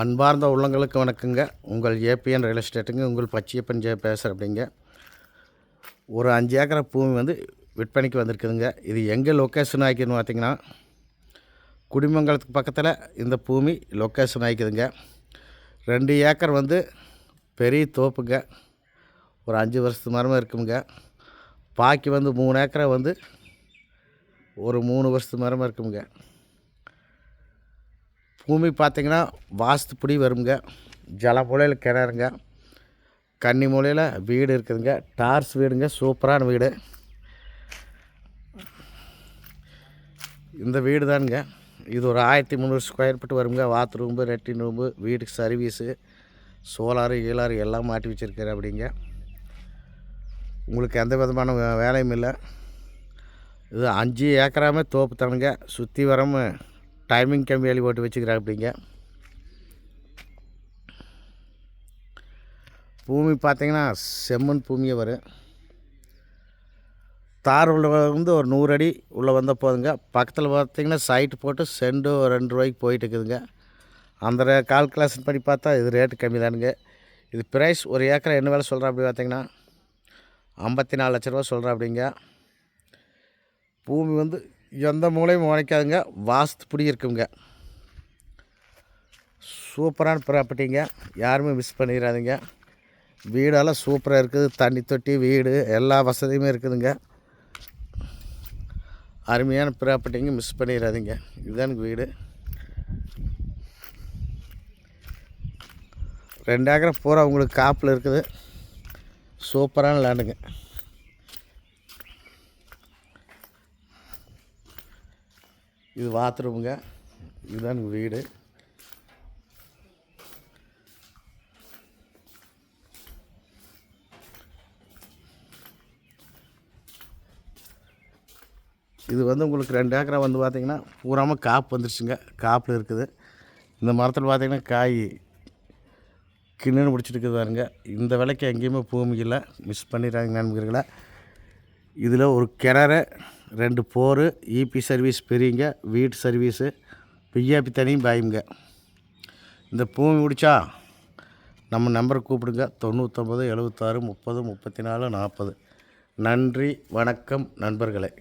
அன்பார்ந்த உள்ளங்களுக்கு வணக்கங்க. உங்கள் ஏபிஎன் ரியல் எஸ்டேட்டுங்க உங்கள் பச்சையப்பன் ஜெய பேசுகிறப்படிங்க ஒரு அஞ்சு ஏக்கரை பூமி வந்து விற்பனைக்கு வந்திருக்குதுங்க. இது எங்கே லொக்கேஷன் ஆகிக்குதுன்னு பார்த்தீங்கன்னா குடிமங்கலத்துக்கு பக்கத்தில் இந்த பூமி லொக்கேஷன் ஆகிக்குதுங்க. ரெண்டு ஏக்கர் வந்து பெரிய தோப்புங்க. ஒரு அஞ்சு வருஷத்து மரமாக இருக்குங்க. பாக்கி வந்து மூணு ஏக்கரை வந்து ஒரு மூணு வருஷத்து மரமாக இருக்குங்க. பூமி பார்த்திங்கன்னா வாஸ்துப்படி வருங்க. ஜல மூலையில் கிணறுங்க. கன்னி மூலையில் வீடு இருக்குதுங்க. டார்ஸ் வீடுங்க சூப்பரான வீடு. இந்த வீடு தானுங்க. இது ஒரு ஆயிரத்தி முந்நூறு ஸ்கொயர் ஃபீட் வருங்க. பாத்ரூம்பு ரெட்டின் ரூம்பு வீட்டுக்கு சர்வீஸு சோலாரு கீலாரு எல்லாம் மாட்டி வச்சுருக்காரு அப்படிங்க. உங்களுக்கு எந்த விதமான வே- வேலையும் இல்லை. இது அஞ்சு ஏக்கராமே தோப்பு தானுங்க. சுற்றி வரமு டைமிங் கம்மி வேலி போட்டு வச்சுக்கிறாங்க அப்படிங்க. பூமி பார்த்தீங்கன்னா செம்மண் பூமியே வரும். தார் உள்ள வந்து ஒரு நூறு அடி உள்ளே வந்தால் போதுங்க. பக்கத்தில் பார்த்தீங்கன்னா சைட்டு போட்டு செண்டு ஒரு ரெண்டு ரூபாய்க்கு போயிட்டு இருக்குதுங்க. அந்த கால்குலேஷன் பண்ணி பார்த்தா இது ரேட்டு கம்மி தானுங்க. இது ப்ரைஸ் ஒரு ஏக்கரை என்ன வேலை சொல்கிறேன் அப்படி பார்த்தீங்கன்னா ஐம்பத்தி நாலு லட்ச ரூபா சொல்கிறேன் அப்படிங்க. பூமி வந்து எந்த மூலையும் உழைக்காதுங்க வாஸ்துப்படி இருக்குங்க. சூப்பரான ப்ராப்பர்ட்டிங்க. யாருமே மிஸ் பண்ணிடாதீங்க வீடெல்லாம் சூப்பராக இருக்குது. தண்ணி தொட்டி வீடு எல்லா வசதியுமே இருக்குதுங்க. அருமையான ப்ராப்பர்ட்டிங்க மிஸ் பண்ணிடாதீங்க இதுதான் வீடு. ரெண்டு ஏக்கரை பூரா உங்களுக்கு காப்பில் இருக்குது. சூப்பரான லேண்டுங்க. இது பாத்ரூமுங்க இதுதான் வீடு. இது வந்து உங்களுக்கு ரெண்டு ஏக்கரா வந்து பார்த்தீங்கன்னா பூராமல் காப்பு வந்துருச்சுங்க. காப்பில் இருக்குது. இந்த மரத்தில் பார்த்திங்கன்னா காய் கிண்ணுன்னு பிடிச்சிட்டு பாருங்க. இந்த விலைக்கு எங்கேயுமே பூமி இல்லை மிஸ் பண்ணிடுறாங்க நண்பர்களே. இதில் ஒரு கிணறு ரெண்டு போர் இபி சர்வீஸ் பெரியங்க வீட்டு சர்வீஸு பிஏபி தனியும் பாயுங்க. இந்த பூமி முடிச்சா நம்ம நம்பரை கூப்பிடுங்க. தொண்ணூற்றொம்பது எழுபத்தாறு முப்பது முப்பத்தி நாலு நாற்பது. நன்றி வணக்கம் நண்பர்களே.